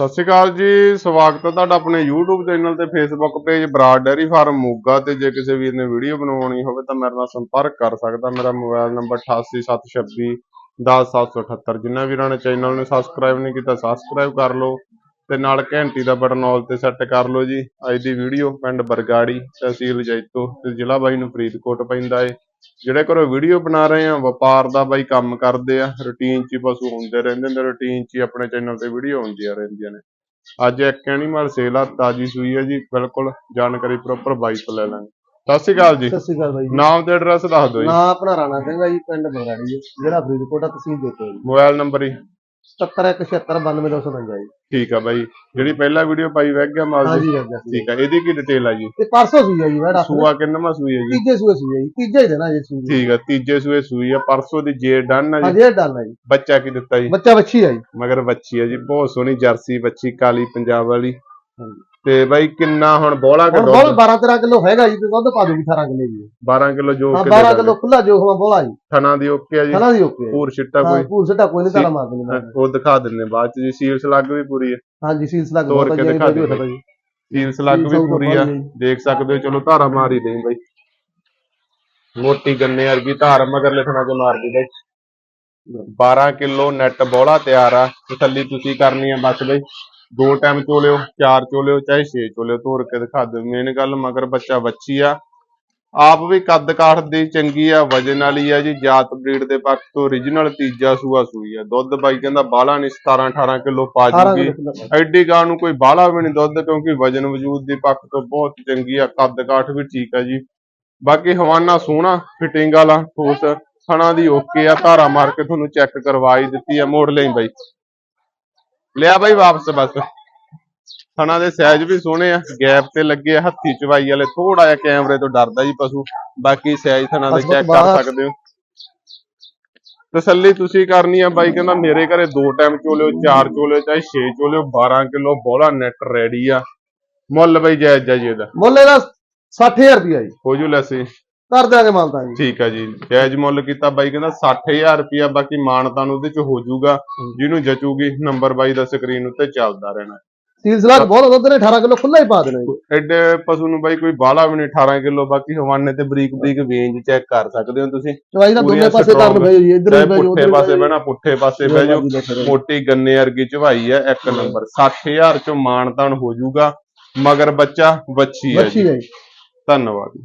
ਸਤਿ ਸ਼੍ਰੀ ਅਕਾਲ ਜੀ, ਸਵਾਗਤ ਹੈ ਤੁਹਾਡਾ ਆਪਣੇ YouTube ਚੈਨਲ ਤੇ Facebook page Brar dairy farm Moga ਤੇ ਜੇ ਕਿਸੇ ਵੀਰ ਨੇ ਵੀਡੀਓ ਬਣਾਉਣੀ ਹੋਵੇ ਤਾਂ ਮੇਰੇ ਨਾਲ ਸੰਪਰਕ ਕਰ ਸਕਦਾ। ਮੇਰਾ ਮੋਬਾਈਲ ਨੰਬਰ 8876 10778 ਜਿਨ੍ਹਾਂ ਵੀਰਾਂ ਨੇ ਚੈਨਲ ਨੂੰ ਸਬਸਕ੍ਰਾਈਬ ਨਹੀਂ ਕੀਤਾ ਸਬਸਕ੍ਰਾਈਬ ਕਰ ਲਓ ਤੇ ਨਾਲ ਘੰਟੀ ਦਾ ਬਟਨ ਆਲ ਤੇ ਸੈੱਟ ਕਰ ਲਓ ਜੀ। ਅੱਜ ਦੀ ਵੀਡੀਓ ਪਿੰਡ ਬਰਗਾੜੀ, ਤਹਿਸੀਲ ਜੈਤੋ ਤੇ ਜ਼ਿਲ੍ਹਾ ਬਾਈ ਨੂੰ ਫਰੀਦਕੋਟ ਪੈਂਦਾ ਏ। ਜਿਹੜੇ ਘਰੋਂ ਵੀਡੀਓ ਬਣਾ ਰਹੇ ਆ ਵਪਾਰ ਦਾ ਬਾਈ ਕੰਮ ਕਰਦੇ ਆ ਰੂਟੀਨ 'ਚ ਪਸ਼ੂ ਹੁੰਦੇ ਰਹਿੰਦੇ ਨੇ ਰੂਟੀਨ 'ਚ ਆਪਣੇ ਚੈਨਲ ਤੇ ਵੀਡੀਓ ਹੁੰਦੀਆਂ ਰਹਿੰਦੀਆਂ ਨੇ। ਅੱਜ ਇੱਕ ਐਨੀਮਲ ਸੇਲ ਆ ਤਾਜੀ ਸੂਈ ਹੈ ਜੀ ਬਿਲਕੁਲ ਜਾਣਕਾਰੀ ਪ੍ਰੋਪਰ ਬਾਈ ਤੋਂ ਲੈ ਲਾਂਗੇ। ਸਤਿ ਸ਼੍ਰੀ ਅਕਾਲ ਜੀ। ਸਤਿ ਸ਼੍ਰੀ ਅਕਾਲ ਬਾਈ ਜੀ। ਨਾਮ ਤੇ ਐਡਰੈਸ ਦੱਸ ਦਿਓ ਜੀ। ਨਾਂ ਆਪਣਾ ਰਾਣਾ ਸਿੰਘ ਆ ਜੀ ਪਿੰਡ ਬਗਰਾੜੀ ਜੀ ਜਿਹੜਾ ਫਰੀਦਕੋਟ ਆ ਤਹਿਸੀਲ ਜੀ ਮੋਬਾਈਲ ਨੰਬਰ ਹੀ 70176 ਜੀ। ਠੀਕ ਆ ਬਾਈ ਜਿਹੜੀ ਪਹਿਲਾ ਵੀਡੀਓ ਪਾਈ ਵੈਗ ਗਿਆ ਮਾਲ ਹਾਂਜੀ ਠੀਕ ਆ ਇਹਦੀ ਕੀ ਡਿਟੇਲ ਆ ਜੀ? ਤੇ ਪਰਸੋਂ ਸੂਈ ਆ ਜੀ ਬੜਾ ਸੂਆ ਕਿੰਨਵਾਂ ਸੂਈ ਹੈ ਜੀ? ਤੀਜੇ ਸੂਏ ਸੂਈ ਆ ਜੀ ਤੀਜਾ ਹੀ ਦੇਣਾ ਜੀ ਸੂਈ। ਠੀਕ ਆ ਤੀਜੇ ਸੂਏ ਸੂਈ ਆ ਪਰਸੋਂ ਦੀ ਜੇ ਡਨ ਆ ਜੀ। ਹਾਂਜੀ ਇਹ ਡਾਲ ਆ ਜੀ। ਬੱਚਾ ਕੀ ਦਿੱਤਾ ਜੀ? ਬੱਚਾ ਬੱਚੀ ਆ ਜੀ। ਮਗਰ ਬੱਚੀ ਆ ਜੀ ਬਹੁਤ ਸੋਹਣੀ ਜਰਸੀ ਬੱਚੀ ਕਾਲੀ ਪੰਜਾਬ ਵਾਲੀ। ਹਾਂਜੀ। ਤੇ ਬਾਈ ਕਿੰਨਾ ਹੁਣ ਬੋਲਾ ਹੁਣ ਕਿ ਬਹੁਤ ਦੁੱਧ 12 13 ਕਿਲੋ ਹੈਗਾ ਜੀ ਤੇ ਦੁੱਧ ਪਾ ਦੂਗੀ 18 ਕਿਲੋ ਜੀ 12 ਕਿਲੋ ਜੋ ਹਾਂ ਕਿ 12 ਕਿਲੋ ਖੁੱਲਾ ਜੋ ਹਵਾ ਬੋਲਾ ਜੀ। ਥਣਾ ਦੀ ਓਕੇ ਆ ਜੀ। ਹਨਾ ਦੀ ਓਕੇ ਪੂਰ ਛਿੱਟਾ ਹਾਂ ਕੋਈ। ਪੂਰ ਸਟਾ ਕੋਈ ਨਹੀਂ ਤਾਲਾ ਮਾਰ ਮੈਂ ਉਹ ਦਿਖਾ ਦਿੰਨੇ ਬਾਅਦ ਚ ਜੀ ਸੀਲਸ ਲੱਗ ਵੀ ਪੂਰੀ ਹੈ ਹਾਂਜੀ ਸੀਲਸ ਲੱਗ ਬਹੁਤ ਜੀ ਦਿਖਾ ਦਿਓ ਜੀ ਸੀਲਸ ਲੱਗ ਵੀ ਪੂਰੀ ਆ। ਜੀ। ਦੇਖ ਸਕਦੇ ਹੋ ਚਲੋ ਧਾਰਾ ਮਾਰ ਹੀ ਦੇਈ ਬਾਈ। ਮੋਟੀ ਗੰਨੇ ਵਰਗੀ ਧਾਰ ਮਗਰ ਲਿਖਣਾ ਚ ਮਾਰਦੀ ਬਾਈ। 12 ਕਿਲੋ ਨੈਟ ਬੋਲਾ ਤਿਆਰ ਆ ਤਸੱਲੀ ਤੁਸੀਂ ਕਰਨੀ ਆ ਬਸ ਬਈ। ਦੋ ਟਾਈਮ ਚੋਲਿਓ ਚਾਰ ਚੋਲਿਓ ਚਾਹੇ ਛੇ ਚੋਲਿਓ ਤੋੜ ਕੇ ਦਿਖਾ ਦਿਓ ਮੇਨ ਗੱਲ ਮਗਰ ਬੱਚਾ ਬੱਚੀ ਆ। ਆਪ ਵੀ ਕੱਦ ਕਾਠ ਦੀ ਚੰਗੀ ਆ ਵਜਨ ਵਾਲੀ ਆ ਜੀ ਜਾਤ ਬਰੀਡ ਦੇ ਪੱਖ ਤੋਂ origignal ਤੀਜਾ ਸੂਆ ਸੂਈ ਆ। ਦੁੱਧ ਬਾਈ ਕਹਿੰਦਾ ਬਾਲਾ ਨਹੀਂ 17 18 ਕਿਲੋ ਪਾ 18 ਜੂਗੀ। ਐਡੀ ਗਾਂ ਨੂੰ ਕੋਈ ਬਾਹਲਾ ਵੀ ਨਹੀਂ ਦੁੱਧ ਕਿਉਂਕਿ ਵਜਨ ਵਜੂਦ ਦੇ ਪੱਖ ਤੋਂ ਬਹੁਤ ਚੰਗੀ ਆ ਕੱਦ ਕਾਠ ਵੀ ਠੀਕ ਆ ਜੀ। ਬਾਕੀ ਹਵਾਨਾ ਸੋਹਣਾ ਫਿਟਿੰਗ ਵਾਲਾ ਠੋਸ ਥਣਾ ਦੀ ਓਕੇ ਆ ਧਾਰਾ ਮਾਰ ਕੇ ਤੁਹਾਨੂੰ ਚੈੱਕ ਕਰਵਾਈ ਦਿੱਤੀ ਆ ਮੋੜ ਲਈ ਬਾਈ। ਲਿਆ ਬਾਈ ਵਾਪਸ ਬਸ। ਥਣਾ ਦੇ ਸਾਈਜ਼ ਵੀ ਸੋਹਣੇ ਆ ਗੈਪ ਤੇ ਲੱਗੇ ਆ ਹੱਥੀ ਚਵਾਈ ਵਾਲੇ ਥੋੜਾ ਜਿਹਾ ਕੈਮਰੇ ਤੋਂ ਡਰਦਾ ਜੀ ਪਸ਼ੂ। ਬਾਕੀ ਸਾਈਜ਼ ਥਣਾ ਦੇ ਚੈੱਕ ਕਰ ਸਕਦੇ ਹੋ। ਤਸੱਲੀ ਤੁਸੀਂ ਕਰਨੀ ਆ ਬਾਈ ਕਹਿੰਦਾ ਮੇਰੇ ਘਰੇ ਦੋ ਟਾਈਮ ਚੋਲਿਓ ਚਾਰ ਚੋਲਿਓ ਚਾਹੇ ਛੇ ਚੋਲਿਓ 12 ਕਿਲੋ ਬੋਲਾ ਨੈਟ ਰੈਡੀ ਆ। ਮੁੱਲ ਬਈ ਜਾਇਜ਼ ਜਾਇਜ਼ ਇਹਦਾ। ਮੁੱਲ ਇਹਦਾ 60000 ਰੁਪਿਆ ਜੀ। ਹੋ ਜੂ ਲੈਸੇ। ਕਰ ਦਿਆਂਗੇ ਮਾਲਤਾ ਜੀ। ਠੀਕ ਆ ਜੀ ਜਾਇਜ਼ ਮੁੱਲ ਕੀਤਾ ਬਾਈ ਕਹਿੰਦਾ 60000 ਰੁਪਿਆ ਬਾਕੀ ਮਾਨਤਾ ਨੂੰ ਉਹਦੇ ਚ ਹੋ ਜਾਊਗਾ ਜਿਹਨੂੰ ਜਚੂਗੀ ਨੰਬਰ ਬਾਈ ਦਾ ਸਕਰੀਨ ਉੱਤੇ ਚੱਲਦਾ ਰਹਿਣਾ। ਸੀਲਸ ਲੱਗ ਬਹੁਤ ਦੁੱਧ ਨੇ 18 ਕਿਲੋ ਖੁੱਲਾ ਹੀ ਪਾ ਦੇਣਾ ਜੀ। ਐਡੇ ਪਸ਼ੂ ਨੂੰ ਬਾਈ ਕੋਈ ਬਾਹਲਾ ਵੀ ਨਹੀਂ 18 ਕਿਲੋ ਬਾਕੀ ਹਵਾਨੇ ਤੇ ਬਰੀਕ ਬਰੀਕ ਵੇਂਜ ਚੈੱਕ ਕਰ ਸਕਦੇ ਹੋ ਤੁਸੀਂ। ਚਵਾਈ ਦਾ ਦੋਨੇ ਪਾਸੇ ਕਰਨ ਬਈ ਜੀ ਇੱਧਰ ਬਈ ਪੁੱਠੇ ਉੱਧਰ ਪਾਸੇ ਬਹਿਣਾ ਪੁੱਠੇ ਪਾਸੇ ਬਹਿ ਜਾਓ। ਮੋਟੀ ਗੰਨੇ ਵਰਗੀ ਝਵਾਈ ਹੈ ਇੱਕ ਨੰਬਰ 60000 ਚੋਂ ਮਾਨਤਾਨ ਹੋ ਜਾਊਗਾ ਮਗਰ ਬੱਚਾ ਬੱਚੀ ਹੈ ਜੀ। ਬੱਚੀ ਹੈ ਜੀ। ਧੰਨਵਾਦ।